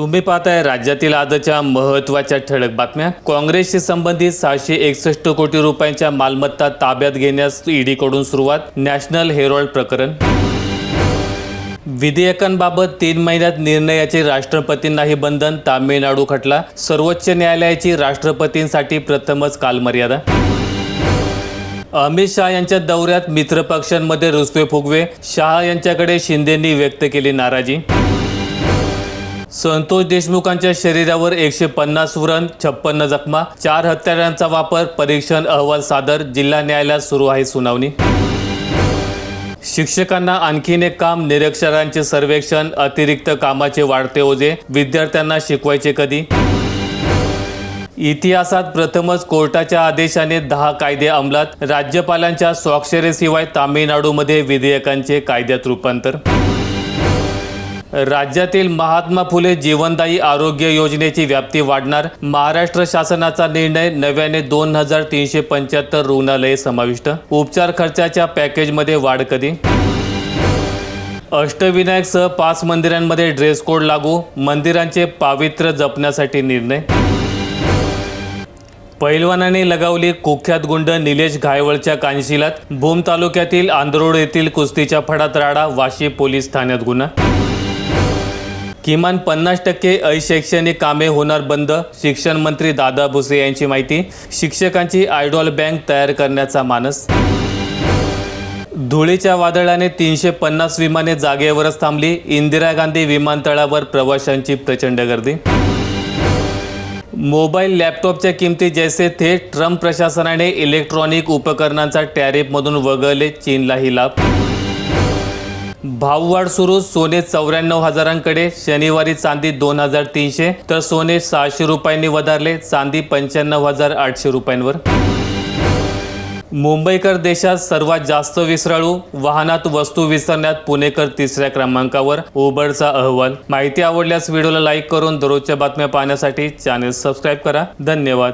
तुम्ही पाहताय राज्यातील आजच्या महत्त्वाच्या ठळक बातम्या. काँग्रेसशी संबंधित सहाशे एकसष्ट कोटी रुपयांच्या मालमत्ता ताब्यात घेण्यास ईडीकडून सुरुवात नॅशनल हेरॉल्ड प्रकरण. विधेयकांबाबत तीन महिन्यात निर्णयाचे राष्ट्रपतींनाही बंधन तामिळनाडू खटला. सर्वोच्च न्यायालयाची राष्ट्रपतींसाठी प्रथमच कालमर्यादा. अमित शहा यांच्या दौऱ्यात मित्रपक्षांमध्ये रुसवे फुगवे. शहा यांच्याकडे शिंदेंनी व्यक्त केली नाराजी. संतोष देशमुखांच्या शरीरावर एकशे पन्नास व्रण छप्पन्न जखमा चार हत्यारांचा वापर परीक्षण अहवाल सादर जिल्हा न्यायालयात सुरू आहे सुनावणी. शिक्षकांना आणखीन एक काम निरक्षरांचे सर्वेक्षण अतिरिक्त कामाचे वाढते ओझे विद्यार्थ्यांना शिकवायचे कधी? इतिहासात प्रथमच कोर्टाच्या आदेशाने दहा कायदे अंमलात राज्यपालांच्या स्वाक्षरीशिवाय तामिळनाडूमध्ये विधेयकांचे कायद्यात रूपांतर. राज्यातील महात्मा फुले जीवनदायी आरोग्य योजनेची व्याप्ती वाढणार. महाराष्ट्र शासनाचा निर्णय नव्याने दोन हजार तीनशे पंच्याहत्तर रुग्णालये समाविष्ट. उपचार खर्चाच्या पॅकेजमध्ये वाढ कधी? अष्टविनायकसह पाच मंदिरांमध्ये ड्रेस कोड लागू. मंदिरांचे पावित्र्य जपण्यासाठी निर्णय. पैलवानाने लगावली कुख्यात गुंड निलेश घायवळच्या कानशिलात. भूम तालुक्यातील आंधरोड येथील कुस्तीच्या फडात राडा वाशी पोलीस ठाण्यात गुन्हा. किमान पन्नास टक्के अशैक्षणिक कामे होणार बंद शिक्षण मंत्री दादा भुसे यांची माहिती. शिक्षकांची आयडॉल बँक तयार करण्याचा मानस. धुळीच्या वादळाने तीनशे पन्नास विमाने जागेवरच थांबली. इंदिरा गांधी विमानतळावर प्रवाशांची प्रचंड गर्दी. मोबाईल लॅपटॉपच्या किमती जैसे थे ट्रम्प प्रशासनाने इलेक्ट्रॉनिक उपकरणांचा टॅरिफमधून वगळले चीनलाही लाभ. भाववाढ सुरू सोने चौऱ्याण्णव हजारांकडे शनिवारी चांदी दोन हजार तीनशे तर सोने सहाशे रुपयांनी वधारले चांदी पंच्याण्णव हजार आठशे रुपयांवर. मुंबईकर देशात सर्वात जास्त विसराळू वाहनात वस्तू विसरण्यात पुणेकर तिसऱ्या क्रमांकावर उबरचा अहवाल. माहिती आवडल्यास व्हिडिओला लाईक करून दररोजच्या बातम्या पाहण्यासाठी चॅनेल सबस्क्राईब करा. धन्यवाद.